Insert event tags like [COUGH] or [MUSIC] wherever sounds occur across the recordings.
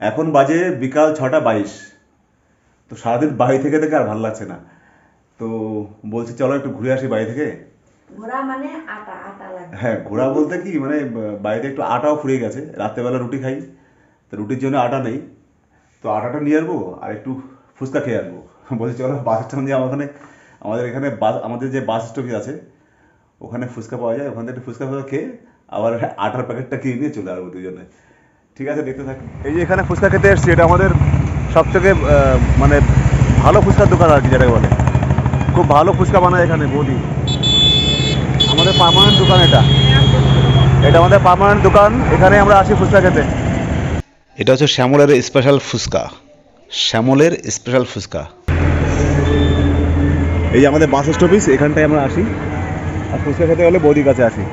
এখন বাজে বিকাল ছটা বাইশ। তো সারাদিন বাড়ি থেকে থেকে আর ভালো লাগছে না। তো বলছি চলো একটু ঘুরে আসি বাড়ি থেকে। ঘোড়া মানে আটা আটা লাগে। হ্যাঁ ঘোরা বলতে কি মানে বাড়িতে একটু আটাও ফুরিয়ে গেছে। রাত্রেবেলা রুটি খাই তো রুটির জন্য আটা নেই। তো আটাটা নিয়ে আসব আর একটু ফুচকা খেয়ে আসব। [LAUGHS] বলছি চলো বাস স্ট্যান্ড আমার ওখানে আমাদের এখানে বাস আমাদের যে বাস স্টপেজ আছে ওখানে ফুচকা পাওয়া যায়। ওখান থেকে একটু ফুচকা ফুচকা খেয়ে আবার আটার প্যাকেটটা কিনে নিয়ে চলে আসব দুজনে। ঠিক আছে দেখতে থাক এই যে এখানে ফুচকা খেতে এসছি এটা আমাদের সব থেকে মানে ভালো ফুচকার দোকান আর কি যেটাকে বলে। খুব ভালো ফুচকা বানায় এখানে বৌদি। আমাদের পার্মানেন্ট দোকান এটা। এটা আমাদের পার্মানেন্ট দোকান এখানে আমরা আসি ফুচকা খেতে। এটা হচ্ছে শ্যামলের স্পেশাল ফুচকা। শ্যামলের স্পেশাল ফুচকা। এই যে আমাদের বাস স্টপেজ এখানটায় আমরা আসি। আর ফুচকা খেতে হলে বৌদির কাছে আসি।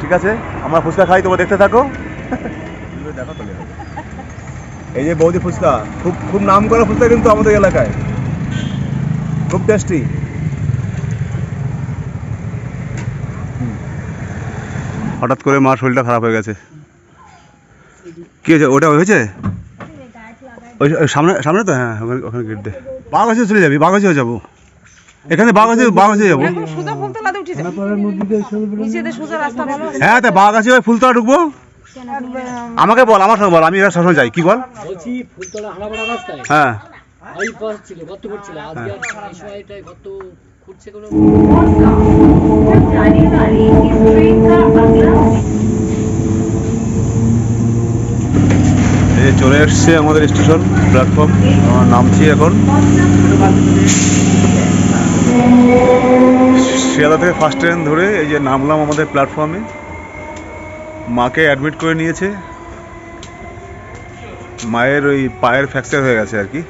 ঠিক আছে? আমরা ফুচকা খাই তোমরা দেখতে থাকো। দেখো তাহলে এই যে বৌদি ফুচকা খুব খুব নাম করা ফুচকা কিন্তু আমাদের এলাকায়। খুব টেস্টি হঠাৎ করে মার শরীরটা খারাপ হয়ে গেছে। কি হয়েছে? ওটা হয়েছে? ওই সামনে সামনে তো? হ্যাঁ ওখানে ওখানে গেট দে বাগাছে চলে যাবি যাব। এখানে বাগাছে বাগাছে যাব। উঠেছে নিচে দিয়ে সোজা রাস্তা ভালো হ্যাঁ তা বাগাছে ওই ফুলতলা ঢুকবো? আমাকে বল আমার সঙ্গে বল আমি এবার সবসময় যাই কি বল বলছি ফুলতলা হানাপাড়া রাস্তায় হ্যাঁ ওই পথ ছিল গর্ত করছিল আজকে আর এই সময়টায় গর্ত খুঁড়ছে কোনো जाने वाली इस ट्रेन का अगला এই যে চলে এসছে আমাদের স্টেশন প্ল্যাটফর্ম নামছি এখন শিয়ালদা থেকে ফার্স্ট ট্রেন ধরে এই যে নামলাম আমাদের প্ল্যাটফর্মে মাকে অ্যাডমিট করে নিয়েছে। মায়ের ওই পায়ের ফ্র্যাকচার হয়ে গেছে আর কি।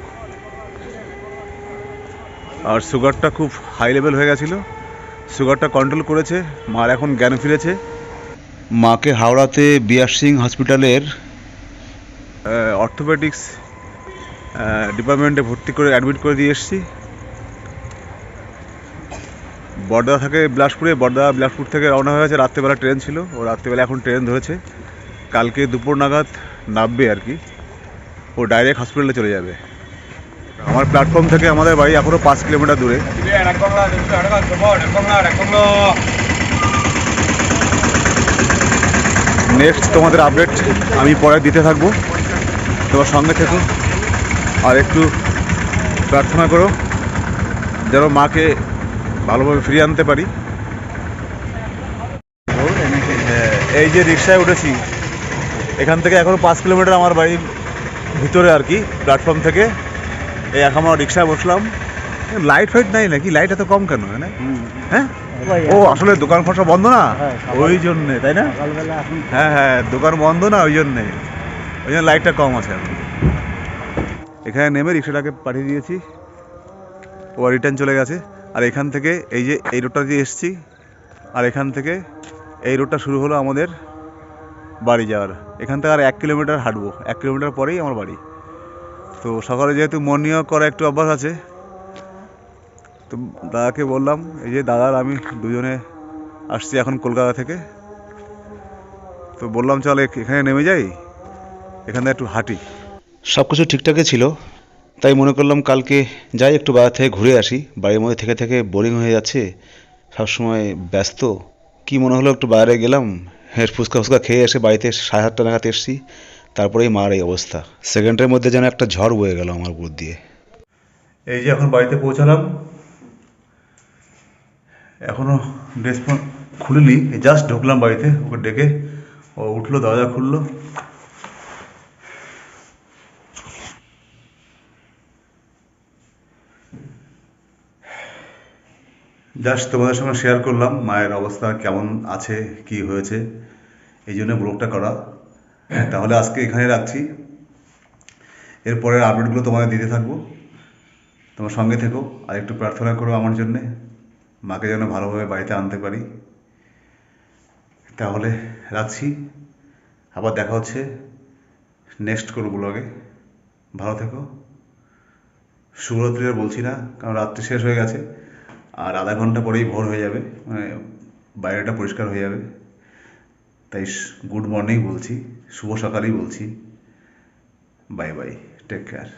আর সুগারটা খুব হাই লেভেল হয়ে গেছিল। সুগারটা কন্ট্রোল করেছে, মার এখন জ্ঞান ফিরেছে। মাকে হাওড়াতে বিআর সিং হসপিটালের অর্থোপেডিক্স ডিপার্টমেন্টে ভর্তি করে অ্যাডমিট করে দিয়ে এসেছি। বর্দা থাকে বিলাসপুরে, বর্দা বিলাসপুর থেকে রওনা হয়ে গেছে। রাত্রেবেলা ট্রেন ছিল। ও রাত্রেবেলা এখন ট্রেন ধরেছে। কালকে দুপুর নাগাদ নামবে আর কি। ও ডাইরেক্ট হসপিটালে চলে যাবে। আমার প্ল্যাটফর্ম থেকে আমাদের বাড়ি এখনও পাঁচ কিলোমিটার দূরে। নেক্সট তোমাদের আপডেট আমি পরে দিতে থাকব। তোমার সঙ্গে থেকো। আর একটু প্রার্থনা করো। যেন মাকে ভালোভাবে ফিরিয়ে আনতে পারি। এই যে রিক্সায় উঠেছি, এখান থেকে এখনও পাঁচ কিলোমিটার আমার বাড়ির ভিতরে আর কি প্ল্যাটফর্ম থেকে। এই এখন আমরা রিক্সায় বসলাম। লাইট ফাইট নাই নাকি? লাইট এত কম কেন? হ্যাঁ? ও, আসলে দোকান ফসা বন্ধ না? ওই জন্যে, তাই না? হ্যাঁ হ্যাঁ দোকান বন্ধ না, ওই জন্যে। ওই জন্য লাইটটা কম আছে এখন। এখানে নেমে রিক্সাটাকে পাঠিয়ে দিয়েছি। ও রিটার্ন চলে গেছে। আর এখান থেকে এই যে এই রোডটা দিয়ে এসছি, আর এখান থেকে এই রোডটা শুরু হলো আমাদের বাড়ি যাওয়ার। এখান থেকে আর এক কিলোমিটার হাঁটবো, এক কিলোমিটার পরেই আমার বাড়ি। তো সকালে যেহেতু মর্নিং ওয়াক করা একটু অভ্যাস আছে, তো দাদাকে বললাম, এই যে দাদার আমি দুজনে আসছি এখন কলকাতা থেকে। তো বললাম, চল এখ- এখানে নেমে যাই, এখান একটু হাঁটি। সব কিছু ঠিকঠাকই ছিল। তাই মনে করলাম কালকে যাই একটু বাইরে থেকে ঘুরে আসি। বাড়ির মধ্যে থেকে থেকে বোরিং হয়ে যাচ্ছে। সবসময় ব্যস্ত। কি মনে হলো একটু বাইরে গেলাম? হ্যাঁ ফুচকা ফুচকা খেয়ে এসে বাড়িতে সাড়ে সাতটা নাগাদ এসছি। তারপরেই মার এই অবস্থা। সেকেন্ডের মধ্যে যেন একটা ঝড় বয়ে গেল আমার উপর দিয়ে। এই যে এখন বাড়িতে পৌঁছালাম। এখনও ড্রেস খুলিনি। জাস্ট ঢুকলাম বাড়িতে। ওকে ডেকে ও উঠল, দরজা খুললো। জাস্ট তোমাদের সঙ্গে শেয়ার করলাম মায়ের অবস্থা কেমন আছে, কি হয়েছে, এই জন্য ব্লগটা করা। তাহলে আজকে এখানে রাখছি। এরপরের আপডেটগুলো তোমাদের দিতে থাকব। তোমার সঙ্গে থেকো আর একটু প্রার্থনা করো আমার জন্যে, মাকে যেন ভালোভাবে বাড়িতে আনতে পারি। তাহলে রাখছি। আবার দেখা হচ্ছে নেক্সট কোনো ব্লগে ভালো থেকো। শুভরাত্রি আর বলছি না, কারণ রাত্রি শেষ হয়ে গেছে। আর আধা ঘণ্টা পরেই ভোর হয়ে যাবে মানে বাইরেটা পরিষ্কার হয়ে যাবে। তাই গুড মর্নিং বলছি, শুভ সকালই বলছি। Bye bye take care